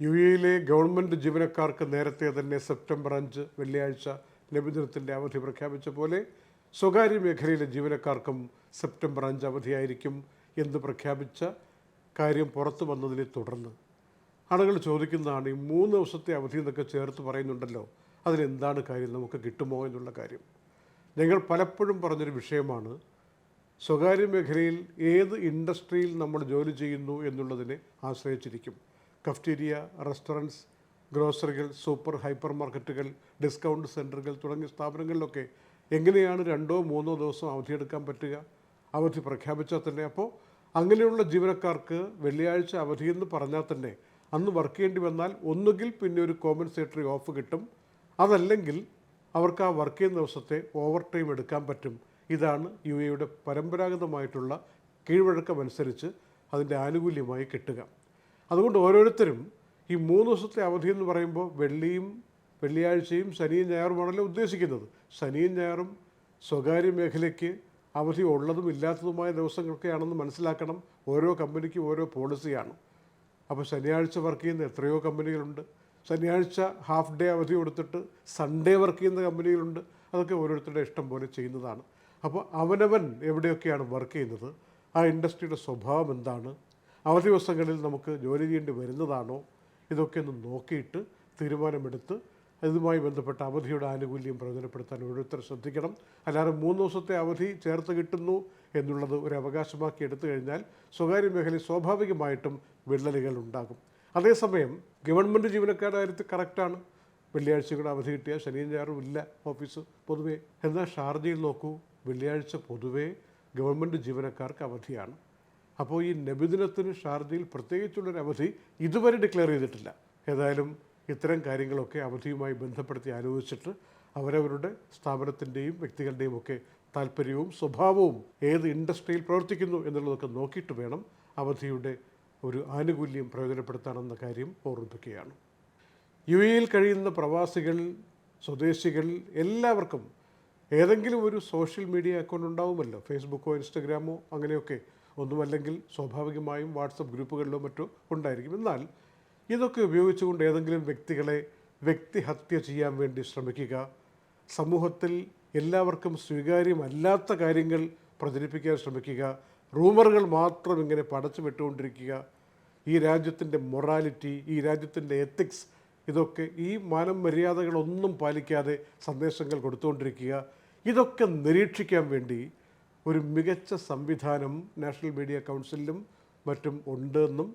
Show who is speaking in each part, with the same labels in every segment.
Speaker 1: U എയിലെ government ജീവനക്കാർക്ക് നേരത്തെ തന്നെ സെപ്റ്റംബർ അഞ്ച് വെള്ളിയാഴ്ച നബിദിനത്തിന്റെ അവധി പ്രഖ്യാപിച്ച പോലെ സ്വകാര്യ മേഖലയിലെ ജീവനക്കാർക്കും സെപ്റ്റംബർ അഞ്ച് അവധിയായിരിക്കും എന്ന് പ്രഖ്യാപിച്ച കാര്യം പുറത്തു വന്നതിനെ തുടർന്ന്. ആളുകൾ ചോദിക്കുന്നതാണ് ഈ മൂന്ന് ദിവസത്തെ അവധി എന്നൊക്കെ ചേർത്ത് പറയുന്നുണ്ടല്ലോ അതിലെന്താണ് കാര്യം? നമുക്ക് കിട്ടുമോ എന്നുള്ള കാര്യം. ഞങ്ങൾ പലപ്പോഴും പറഞ്ഞൊരു വിഷയമാണ് സ്വകാര്യ മേഖലയിൽ ഏത് ഇൻഡസ്ട്രിയിൽ നമ്മൾ ജോലി ചെയ്യുന്നു എന്നുള്ളതിനെ ആശ്രയിച്ചിരിക്കും. കഫ്റ്റീരിയ റെസ്റ്റോറന്റ്സ് ഗ്രോസറികൾ സൂപ്പർ ഹൈപ്പർ മാർക്കറ്റുകൾ ഡിസ്കൗണ്ട് സെന്ററുകൾ തുടങ്ങിയ സ്ഥാപനങ്ങളിലൊക്കെ എങ്ങനെയാണ് രണ്ടോ മൂന്നോ ദിവസം അവധിയെടുക്കാൻ പറ്റുക? അവധി പ്രഖ്യാപിച്ചാൽ തന്നെ അപ്പോൾ അങ്ങനെയുള്ള ജീവനക്കാർക്ക് വെള്ളിയാഴ്ച എന്ന് പറഞ്ഞാൽ തന്നെ അന്ന് വർക്ക് ചെയ്യേണ്ടി വന്നാൽ ഒന്നുകിൽ പിന്നെ ഒരു കോമ്പൻസേറ്ററി ഓഫ് കിട്ടും. അതല്ലെങ്കിൽ അവർക്ക് ആ വർക്ക് ചെയ്യുന്ന ദിവസത്തെ ഓവർ ടൈം എടുക്കാൻ പറ്റും. ഇതാണ് യു എയുടെ പരമ്പരാഗതമായിട്ടുള്ള കീഴ്വഴക്കമനുസരിച്ച് അതിന്റെ ആനുകൂല്യമായി കിട്ടുക. അതുകൊണ്ട് ഓരോരുത്തരും ഈ മൂന്ന് ദിവസത്തെ അവധി എന്ന് പറയുമ്പോൾ വെള്ളിയും വെള്ളിയാഴ്ചയും ശനിയും ഞായറുമാണല്ലോ ഉദ്ദേശിക്കുന്നത്. ശനിയും ഞായറും സ്വകാര്യ മേഖലയ്ക്ക് അവധി ഉള്ളതും ഇല്ലാത്തതുമായ ദിവസങ്ങളൊക്കെയാണെന്ന് മനസ്സിലാക്കണം. ഓരോ കമ്പനിക്കും ഓരോ പോളിസിയാണ്. അപ്പോൾ ശനിയാഴ്ച വർക്ക് ചെയ്യുന്ന എത്രയോ കമ്പനികളുണ്ട്. ശനിയാഴ്ച ഹാഫ് ഡേ അവധി കൊടുത്തിട്ട് സൺഡേ വർക്ക് ചെയ്യുന്ന കമ്പനികളുണ്ട്. അതൊക്കെ ഓരോരുത്തരുടെ ഇഷ്ടം പോലെ ചെയ്യുന്നതാണ്. അപ്പോൾ അവനവൻ എവിടെയൊക്കെയാണ് വർക്ക് ചെയ്യുന്നത്? ആ ഇൻഡസ്ട്രിയുടെ സ്വഭാവം എന്താണ്? അവധി ദിവസങ്ങളിൽ നമുക്ക് ജോലി ചെയ്യേണ്ടി വരുന്നതാണോ? ഇതൊക്കെ ഒന്ന് നോക്കിയിട്ട് തീരുമാനമെടുത്ത് ഇതുമായി ബന്ധപ്പെട്ട അവധിയുടെ ആനുകൂല്യം പ്രയോജനപ്പെടുത്താൻ ഓരോരുത്തർ ശ്രദ്ധിക്കണം. അല്ലാതെ മൂന്ന് ദിവസത്തെ അവധി ചേർത്ത് കിട്ടുന്നു എന്നുള്ളത് ഒരു അവകാശമാക്കി എടുത്തു കഴിഞ്ഞാൽ സ്വകാര്യ മേഖലയിൽ സ്വാഭാവികമായിട്ടും വിള്ളലുകൾ ഉണ്ടാകും. അതേസമയം ഗവൺമെന്റ് ജീവനക്കാരുടെ കാര്യത്തിൽ കറക്റ്റാണ് വെള്ളിയാഴ്ചയുടെ അവധി കിട്ടിയാൽ ശനിയും ഞായറും ഇല്ല ഓഫീസ് പൊതുവേ. എന്നാൽ ഷാർജയിൽ നോക്കൂ വെള്ളിയാഴ്ച പൊതുവേ ഗവൺമെന്റ് ജീവനക്കാർക്ക് അവധിയാണ്. അപ്പോൾ ഈ നബിദിനത്തിന് ഷാർജയിൽ പ്രത്യേകിച്ചുള്ളൊരു അവധി ഇതുവരെ ഡിക്ലെയർ ചെയ്തിട്ടില്ല. ഏതായാലും ഇത്തരം കാര്യങ്ങളൊക്കെ അവധിയുമായി ബന്ധപ്പെടുത്തി ആലോചിച്ചിട്ട് അവരവരുടെ സ്ഥാപനത്തിന്റെയും വ്യക്തികളുടെയും ഒക്കെ താല്പര്യവും സ്വഭാവവും ഏത് ഇൻഡസ്ട്രിയിൽ പ്രവർത്തിക്കുന്നു എന്നുള്ളതൊക്കെ നോക്കിയിട്ട് വേണം അവധിയുടെ ഒരു ആനുകൂല്യം പ്രയോജനപ്പെടുത്താനെന്ന കാര്യം ഓർമ്മിപ്പിക്കുകയാണ്. യു എയിൽ കഴിയുന്ന പ്രവാസികൾ സ്വദേശികൾ എല്ലാവർക്കും ഏതെങ്കിലും ഒരു സോഷ്യൽ മീഡിയ അക്കൗണ്ട് ഉണ്ടാവുമല്ലോ. ഫേസ്ബുക്കോ ഇൻസ്റ്റഗ്രാമോ അങ്ങനെയൊക്കെ ഒന്നുമല്ലെങ്കിൽ സ്വാഭാവികമായും വാട്സപ്പ് ഗ്രൂപ്പുകളിലോ മറ്റോ ഉണ്ടായിരിക്കും. എന്നാൽ ഇതൊക്കെ ഉപയോഗിച്ചുകൊണ്ട് ഏതെങ്കിലും വ്യക്തികളെ വ്യക്തിഹത്യ ചെയ്യാൻ വേണ്ടി ശ്രമിക്കുക. സമൂഹത്തിൽ എല്ലാവർക്കും സ്വീകാര്യമല്ലാത്ത കാര്യങ്ങൾ പ്രചരിപ്പിക്കാൻ ശ്രമിക്കുക. റൂമറുകൾ മാത്രം ഇങ്ങനെ പടച്ചു വിട്ടുകൊണ്ടിരിക്കുക. ഈ രാജ്യത്തിന്റെ മൊറാലിറ്റി ഈ രാജ്യത്തിന്റെ എത്തിക്സ് ഇതൊക്കെ ഈ മാനം മര്യാദകളൊന്നും പാലിക്കാതെ സന്ദേശങ്ങൾ കൊടുത്തുകൊണ്ടിരിക്കുക. ഇതൊക്കെ നിരീക്ഷിക്കാൻ വേണ്ടി ഒരു മികച്ച സംവിധാനം നാഷണൽ മീഡിയ കൗൺസിലിലും മറ്റും ഉണ്ടെന്നും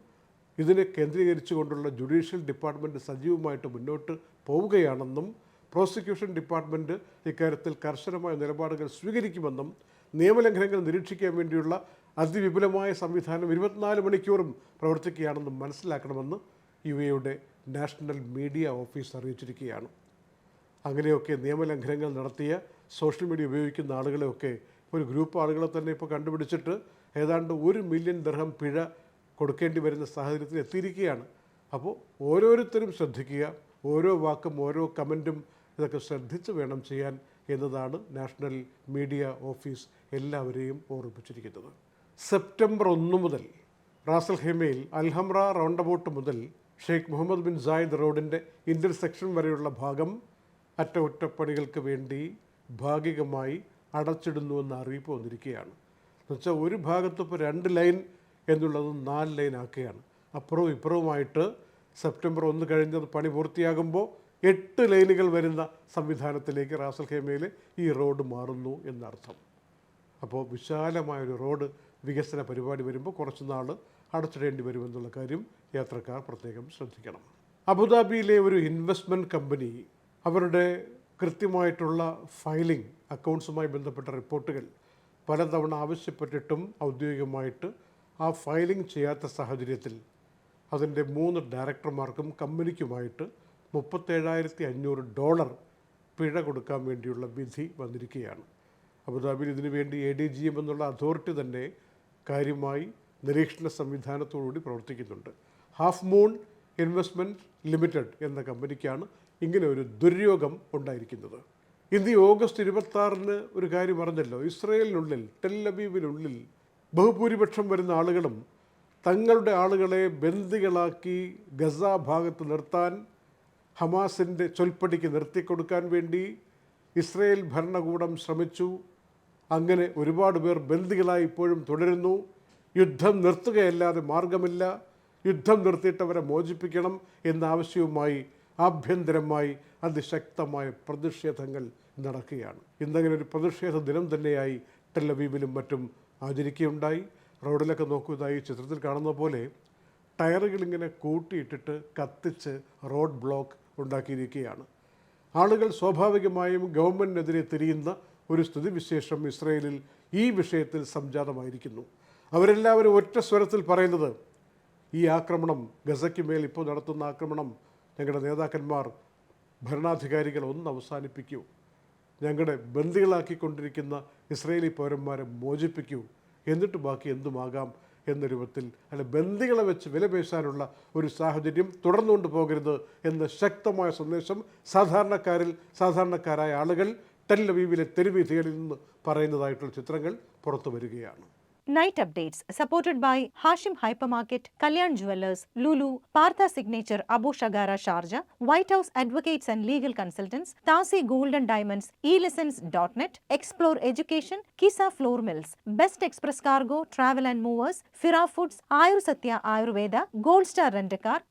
Speaker 1: ഇതിനെ കേന്ദ്രീകരിച്ചുകൊണ്ടുള്ള ജുഡീഷ്യൽ ഡിപ്പാർട്ട്മെന്റ് സജീവമായിട്ട് മുന്നോട്ട് പോവുകയാണെന്നും പ്രോസിക്യൂഷൻ ഡിപ്പാർട്ട്മെന്റ് ഇക്കാര്യത്തിൽ കർശനമായ നിലപാടുകൾ സ്വീകരിക്കുമെന്നും നിയമലംഘനങ്ങൾ നിരീക്ഷിക്കാൻ വേണ്ടിയുള്ള അതിവിപുലമായ സംവിധാനം ഇരുപത്തിനാല് മണിക്കൂറും പ്രവർത്തിക്കുകയാണെന്നും മനസ്സിലാക്കണമെന്ന് യു എയുടെ നാഷണൽ മീഡിയ ഓഫീസ് അറിയിച്ചിരിക്കുകയാണ്. അങ്ങനെയൊക്കെ നിയമലംഘനങ്ങൾ നടത്തിയ സോഷ്യൽ മീഡിയ ഉപയോഗിക്കുന്ന ആളുകളെയൊക്കെ ഒരു ഗ്രൂപ്പ് ആളുകളെ തന്നെ ഇപ്പോൾ കണ്ടുപിടിച്ചിട്ട് ഏതാണ്ട് ഒരു മില്യൺ ദർഹം പിഴ കൊടുക്കേണ്ടി വരുന്ന സാഹചര്യത്തിൽ എത്തിയിരിക്കുകയാണ്. അപ്പോൾ ഓരോരുത്തരും ശ്രദ്ധിക്കുക ഓരോ വാക്കും ഓരോ കമന്റും ഇതൊക്കെ ശ്രദ്ധിച്ച് വേണം ചെയ്യാൻ എന്നതാണ് നാഷണൽ മീഡിയ ഓഫീസ് എല്ലാവരെയും ഓർമ്മിപ്പിച്ചിരിക്കുന്നത്. സെപ്റ്റംബർ ഒന്ന് മുതൽ റാസൽ ഹെമയിൽ അൽഹംറ റൗണ്ട് അബൌട്ട് മുതൽ ഷെയ്ഖ് മുഹമ്മദ് ബിൻ സായിദ് റോഡിന്റെ ഇന്റർസെക്ഷൻ വരെയുള്ള ഭാഗം അറ്റകുറ്റപ്പണികൾക്ക് വേണ്ടി ഭാഗികമായി അടച്ചിടുന്നുവെന്ന അറിയിപ്പ് വന്നിരിക്കുകയാണ്. എന്നുവെച്ചാൽ ഒരു ഭാഗത്ത് ഇപ്പോൾ രണ്ട് ലൈൻ എന്നുള്ളത് നാല് ലൈൻ ആക്കുകയാണ്. അപ്പുറവും ഇപ്പുറവുമായിട്ട് സെപ്റ്റംബർ ഒന്ന് കഴിഞ്ഞത് പണി പൂർത്തിയാകുമ്പോൾ എട്ട് ലൈനുകൾ വരുന്ന സംവിധാനത്തിലേക്ക് റാസൽ ഖേമയിൽ ഈ റോഡ് മാറുന്നു എന്നർത്ഥം. അപ്പോൾ വിശാലമായൊരു റോഡ് വികസന പരിപാടി വരുമ്പോൾ കുറച്ച് നാൾ അടച്ചിടേണ്ടി വരുമെന്നുള്ള കാര്യം യാത്രക്കാർ പ്രത്യേകം ശ്രദ്ധിക്കണം. അബുദാബിയിലെ ഒരു ഇൻവെസ്റ്റ്മെന്റ് കമ്പനി അവരുടെ കൃത്യമായിട്ടുള്ള ഫയലിംഗ് അക്കൗണ്ട്സുമായി ബന്ധപ്പെട്ട റിപ്പോർട്ടുകൾ പലതവണ ആവശ്യപ്പെട്ടിട്ടും ഔദ്യോഗികമായിട്ട് ആ ഫയലിംഗ് ചെയ്യാത്ത സാഹചര്യത്തിൽ അതിന്റെ മൂന്ന് ഡയറക്ടർമാർക്കും കമ്പനിക്കുമായിട്ട് മുപ്പത്തേഴായിരത്തി അഞ്ഞൂറ് ഡോളർ പിഴ കൊടുക്കാൻ വേണ്ടിയുള്ള വിധി വന്നിരിക്കുകയാണ്. അബുദാബിയിൽ ഇതിനു വേണ്ടി എ ഡി ജി എം എന്നുള്ള അതോറിറ്റി തന്നെ കാര്യമായി നിരീക്ഷണ സംവിധാനത്തോടുകൂടി പ്രവർത്തിക്കുന്നുണ്ട്. ഹാഫ് മൂൺ ഇൻവെസ്റ്റ്മെന്റ് ലിമിറ്റഡ് എന്ന കമ്പനിക്കാണ് ഇങ്ങനെ ഒരു ദുര്യോഗം ഉണ്ടായിരിക്കുന്നത്. ഇന്ന് ഈ ഓഗസ്റ്റ് ഇരുപത്തി ഒരു കാര്യം അറിഞ്ഞല്ലോ. ഇസ്രയേലിനുള്ളിൽ ടെല്ലബീവിനുള്ളിൽ ബഹുഭൂരിപക്ഷം വരുന്ന ആളുകളും തങ്ങളുടെ ആളുകളെ ബന്ദികളാക്കി ഗസ ഭാഗത്ത് നിർത്താൻ ഹമാസിന്റെ ചൊൽപ്പടിക്ക് നിർത്തിക്കൊടുക്കാൻ വേണ്ടി ഇസ്രയേൽ ഭരണകൂടം ശ്രമിച്ചു. അങ്ങനെ ഒരുപാട് പേർ ബന്ദികളായി ഇപ്പോഴും തുടരുന്നു. യുദ്ധം നിർത്തുകയല്ലാതെ മാർഗമില്ല. യുദ്ധം നിർത്തിയിട്ടവരെ മോചിപ്പിക്കണം എന്ന ആവശ്യവുമായി ആഭ്യന്തരമായി അതിശക്തമായ പ്രതിഷേധങ്ങൾ നടക്കുകയാണ്. ഇന്നങ്ങനെ ഒരു പ്രതിഷേധ ദിനം തന്നെയായി ടെല്ലവീവിലും മറ്റും ആചരിക്കുകയുണ്ടായി. റോഡിലൊക്കെ നോക്കുന്നതായി ചിത്രത്തിൽ കാണുന്ന പോലെ ടയറുകൾ ഇങ്ങനെ കൂട്ടിയിട്ടിട്ട് കത്തിച്ച് റോഡ് ബ്ലോക്ക് ഉണ്ടാക്കിയിരിക്കുകയാണ്. ആളുകൾ സ്വാഭാവികമായും ഗവൺമെന്റിനെതിരെ തിരിയുന്ന ഒരു സ്ഥിതിവിശേഷം ഇസ്രയേലിൽ ഈ വിഷയത്തിൽ സംജാതമായിരിക്കുന്നു. അവരെല്ലാവരും ഒറ്റ സ്വരത്തിൽ പറയുന്നത് ഈ ആക്രമണം ഗസയ്ക്ക് മേൽ ഇപ്പോൾ നടത്തുന്ന ആക്രമണം ഞങ്ങളുടെ നേതാക്കന്മാർ ഭരണാധികാരികൾ ഒന്ന് അവസാനിപ്പിക്കൂ. ഞങ്ങളുടെ ബന്ദികളാക്കിക്കൊണ്ടിരിക്കുന്ന ഇസ്രയേലി പൗരന്മാരെ മോചിപ്പിക്കൂ. എന്നിട്ട് ബാക്കി എന്തുമാകാം എന്ന രൂപത്തിൽ അല്ല ബന്ദികളെ വെച്ച് വിലപേശാനുള്ള ഒരു സാഹചര്യം തുടർന്നുകൊണ്ട് പോകരുത് എന്ന ശക്തമായ സന്ദേശം സാധാരണക്കാരിൽ സാധാരണക്കാരായ ആളുകൾ ടെല്ലവീവിലെ തെരുവീഥികളിൽ നിന്ന് പറയുന്നതായിട്ടുള്ള ചിത്രങ്ങൾ പുറത്തു വരികയാണ്.
Speaker 2: Night updates supported by Hashim Hypermarket, Kalyan Jewelers, Lulu, Partha Signature, Abu Shagara Sharjah, White House Advocates and Legal Consultants, Tasi and Diamonds, eLessons.net, Explore Education, Kisa Floor Mills, Best Express Cargo, Travel and Movers, Fira Foods, Ayur Satya Ayurveda, Gold Star Rent-A-Car,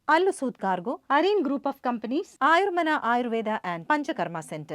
Speaker 2: Cargo, Areen Group of Companies, Ayurmana Ayurveda and Panchakarma Center.